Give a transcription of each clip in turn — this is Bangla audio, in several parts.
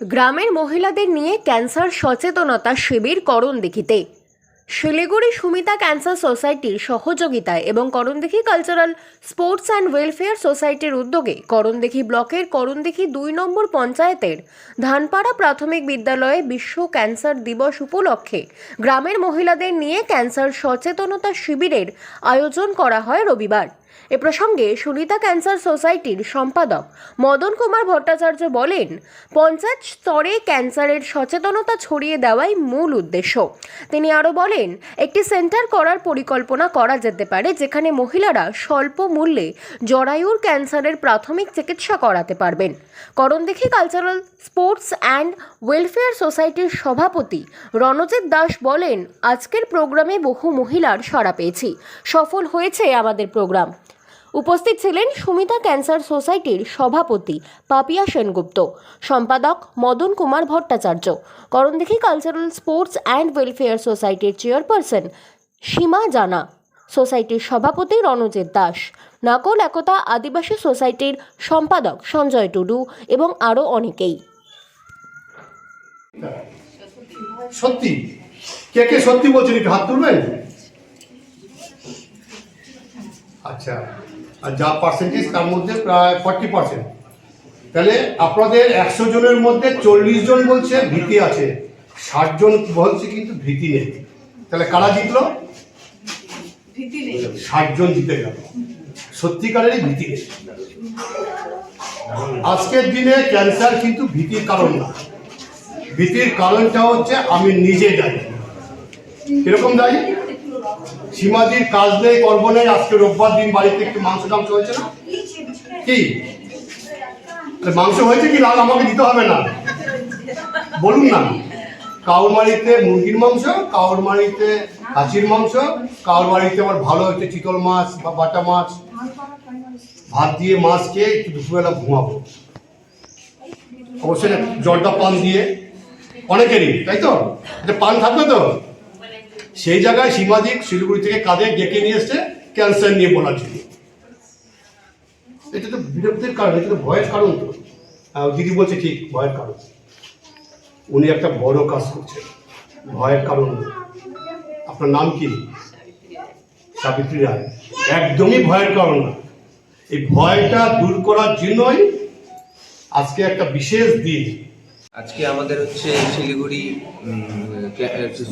গ্রামের মহিলাদের নিয়ে ক্যান্সার সচেতনতা শিবির করণদিঘিতে শিলিগুড়ি সুমিতা ক্যান্সার সোসাইটির সহযোগিতায় এবং Karandighi cultural sports and welfare সোসাইটির উদ্যোগে করণদিঘি ব্লকের করণদিঘি দুই নম্বর পঞ্চায়েতের ধানপাড়া প্রাথমিক বিদ্যালয়ে বিশ্ব ক্যান্সার দিবস উপলক্ষে গ্রামের মহিলাদের নিয়ে ক্যান্সার সচেতনতা শিবিরের আয়োজন করা হয় রবিবার। এ প্রসঙ্গে সুনিতা ক্যান্সার সোসাইটির সম্পাদক মদন কুমার ভট্টাচার্য বলেন, পঞ্চায়েত স্তরে ক্যান্সারের সচেতনতা ছড়িয়ে দেওয়াই মূল উদ্দেশ্য। তিনি আরও বলেন, একটি সেন্টার করার পরিকল্পনা করা যেতে পারে যেখানে মহিলারা স্বল্প মূল্যে জরায়ুর ক্যান্সারের প্রাথমিক চিকিৎসা করাতে পারবেন। Karandighi cultural sports and welfare সোসাইটির সভাপতি রণজিৎ দাস বলেন, আজকের প্রোগ্রামে বহু মহিলার সাড়া পেয়েছি। সফল হয়েছে আমাদের প্রোগ্রাম। উপস্থিত ছিলেন সুমিতা ক্যান্সার সোসাইটির সভাপতি পাপিয়া সেনগুপ্ত, সম্পাদক Madan Kumar Bhattacharya, Karandighi cultural sports and welfare সোসাইটির চেয়ারপারসন সীমা জানা, সোসাইটির সভাপতি রণজিৎ দাস নাকল একতা আদিবাসী সোসাইটির সম্পাদক সঞ্জয় টুডু এবং আরও অনেকেই। সত্যি? কে কে সত্যি বলছেন? একটু হাত তুলবেন? আচ্ছা। আর যা পার্সেন্টেজ তার মধ্যে প্রায় ফর্টি পার্সেন্ট তাহলে আপনাদের একশো জনের মধ্যে চল্লিশ জন বলছে ভীতি আছে ষাট জন বলছে কিন্তু ভীতি নেই। তাহলে কারা জিতলো? ষাট জন জিতে গেল। সত্যিকারেরই ভীতি নেই। আজকের দিনে ক্যান্সার কিন্তু ভীতির কারণ না। ভীতির কারণটা হচ্ছে আমি নিজে দায়ী কীরকম দায়ী সীমাদির কাজ নেই কর্ম নেই, আজকে রোববার দিন বাড়িতে একটু মাংস টাংস হয়েছে না? কি? মাংস হয়েছে কি লাল আমাকে দিতে হবে না? বলুন না। কাউর বাড়িতে মুরগির মাংস কাউর বাড়িতে হাঁচির মাংস কাউর বাড়িতে আমার ভালো হচ্ছে চিতল মাছ বা বাটা মাছ। ভাত দিয়ে মাছ খেয়ে একটু দুপুরবেলা ঘুমাবো। অবশ্যই জলটা পান দিয়ে। অনেকেরই, তাই তো? এটা পান থাকবে তো? সেই জায়গায় সীমাদিক শিলিগুড়ি থেকে কাঁধে ডেকে নিয়ে এসছে ক্যান্সার নিয়ে বলার জন্য এটা তো বিরক্তির কারণ, এটা তো ভয়ের কারণ তো। দিদি বলছে, ঠিক, ভয়ের কারণ। উনি একটা বড় কাজ করছেন, ভয়ের কারণ আপনার নাম কি? সাবিত্রী রায়। একদমই ভয়ের কারণ না। এই ভয়টা দূর করার জন্যই আজকে একটা বিশেষ দিন আজকে আমাদের হচ্ছে শিলিগুড়ি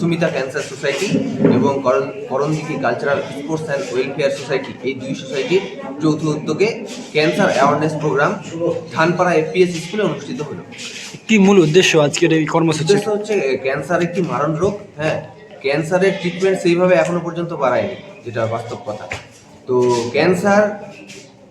সুমিতা ক্যান্সার সোসাইটি এবং করণ- Karandighi cultural sports and welfare society এই দুই সোসাইটির যৌথ উদ্যোগে cancer awareness programme Thanpara FPS স্কুলে অনুষ্ঠিত হলো। কি মূল উদ্দেশ্য আজকের এই কর্মসূচি? উদ্দেশ্য হচ্ছে ক্যান্সার একটি মারণ রোগ হ্যাঁ? ক্যান্সারের ট্রিটমেন্ট সেইভাবে এখনও পর্যন্ত বাড়ায়নি যেটা বাস্তব কথা। তো ক্যান্সার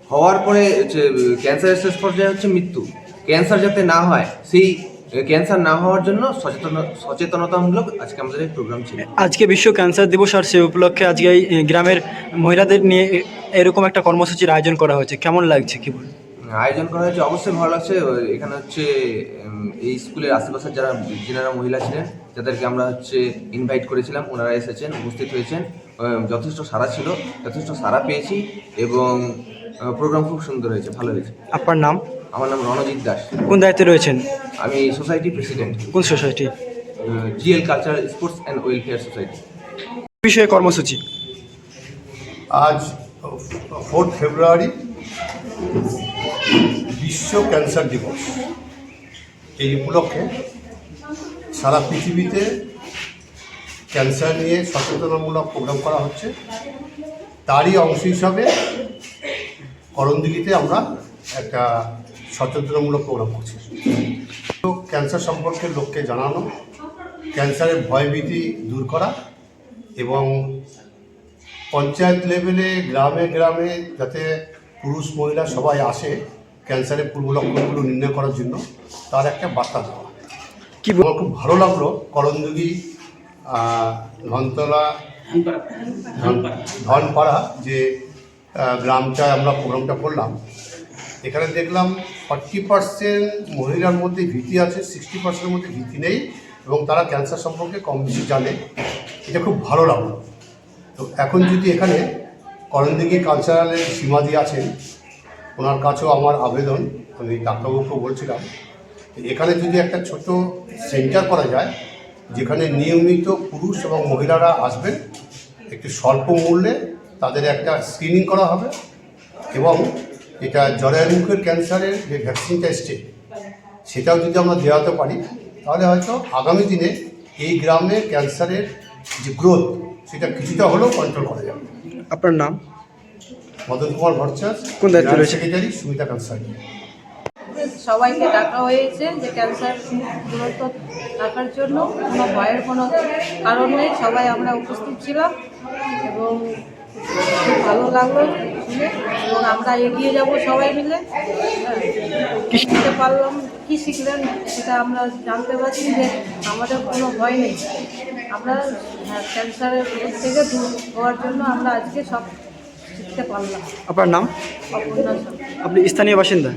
হওয়ার পরে হচ্ছে, ক্যান্সারের শেষ পর্যায়ে হচ্ছে মৃত্যু। ক্যান্সার যাতে না হয় সেই ক্যান্সার না হওয়ার জন্য সচেতন সচেতনতামূলক আজকে আমাদের এই প্রোগ্রাম ছিল। আজকে বিশ্ব ক্যান্সার দিবস আর সে উপলক্ষে আজকে এই গ্রামের মহিলাদের নিয়ে এরকম একটা কর্মসূচির আয়োজন করা হয়েছে। কেমন লাগছে কি বলুন? আয়োজন করা হয়েছে অবশ্যই ভালো লাগছে। এখানে হচ্ছে এই স্কুলের আশেপাশের যারা যেনারা মহিলা ছিলেন যাদেরকে আমরা হচ্ছে ইনভাইট করেছিলাম ওনারা এসেছেন উপস্থিত হয়েছেন। যথেষ্ট সারা ছিল যথেষ্ট সারা পেয়েছি এবং প্রোগ্রাম খুব সুন্দর হয়েছে ভালো হয়েছে। আপনার নাম? আমার নাম রণজিৎ দাস। কোন দায়িত্বে রয়েছেন? আমি সোসাইটি প্রেসিডেন্ট কোন society GL cultural sports and welfare society বিষয়ে কর্মসূচি? আজ ফোর্থ ফেব্রুয়ারি বিশ্ব ক্যান্সার দিবস। এই উপলক্ষে সারা পৃথিবীতে ক্যান্সার নিয়ে সচেতনামূলক প্রোগ্রাম করা হচ্ছে। তারই অংশ হিসাবে করণদিঘিতে আমরা একটা সচেতনামূলক প্রোগ্রাম করছি। ক্যান্সার সম্পর্কে লোককে জানানো ক্যান্সারের ভয়ভীতি দূর করা এবং পঞ্চায়েত লেভেলে গ্রামে গ্রামে যাতে পুরুষ মহিলা সবাই আসে ক্যান্সারের পূর্ব লক্ষণগুলো নির্ণয় করার জন্য তার একটা বার্তা দেওয়া। কি বল- আমার খুব ভালো লাগল আহ, ধনতলা ধন- ধনপাড়া যে গ্রামটায় আমরা প্রোগ্রামটা করলাম এখানে দেখলাম ফর্টি পার্সেন্ট মহিলার মধ্যে ভীতি আছে সিক্সটি পার্সেন্টের মধ্যে ভীতি নেই এবং তারা ক্যান্সার সম্পর্কে কম বেশি জানে। এটা খুব ভালো লাগল। তো এখন যদি এখানে করণদিঘি কালচারালের সীমাদি আছেন, ওনার কাছেও আমার আবেদন, আমি ডাক্তারবাবুকে বলছিলাম এখানে যদি একটা ছোট সেন্টার করা যায়, যেখানে নিয়মিত পুরুষ এবং মহিলারা আসবেন, একটু স্বল্প মূল্যে তাদের একটা স্ক্রিনিং করা হবে এবং এটা জরায়ুমুখের ক্যান্সারের যে ভ্যাকসিনটা এসছে সেটাও যদি আমরা দেওয়াতে পারি তাহলে হয়তো আগামী দিনে এই গ্রামে ক্যান্সারের যে গ্রোথ সেটা কিছুটা হলেও কন্ট্রোল করা যাবে। আপনার নাম? মদন কুমার ভট্টাচার্য কোন দায়িত্বে সেক্রেটারি সুমিতা ক্যান্সার সবাইকে ডাকা হয়েছে যে ক্যান্সার গুরুত্ব রাখার জন্য কোনো ভয়ের কোনো কারণ নেই। সবাই আমরা উপস্থিত ছিলাম এবং খুব ভালো লাগল। শুনে এবং আমরা এগিয়ে যাব সবাই মিলে। হ্যাঁ, শিখতে পারলাম কি শিখলেন সেটা আমরা জানতে পারছি যে আমাদের কোনো ভয় নেই। আমরা হ্যাঁ, ক্যান্সারের রোগ থেকে দূর হওয়ার জন্য আমরা আজকে সব শিখতে পারলাম। আপনার নাম? আপনি স্থানীয় বাসিন্দা?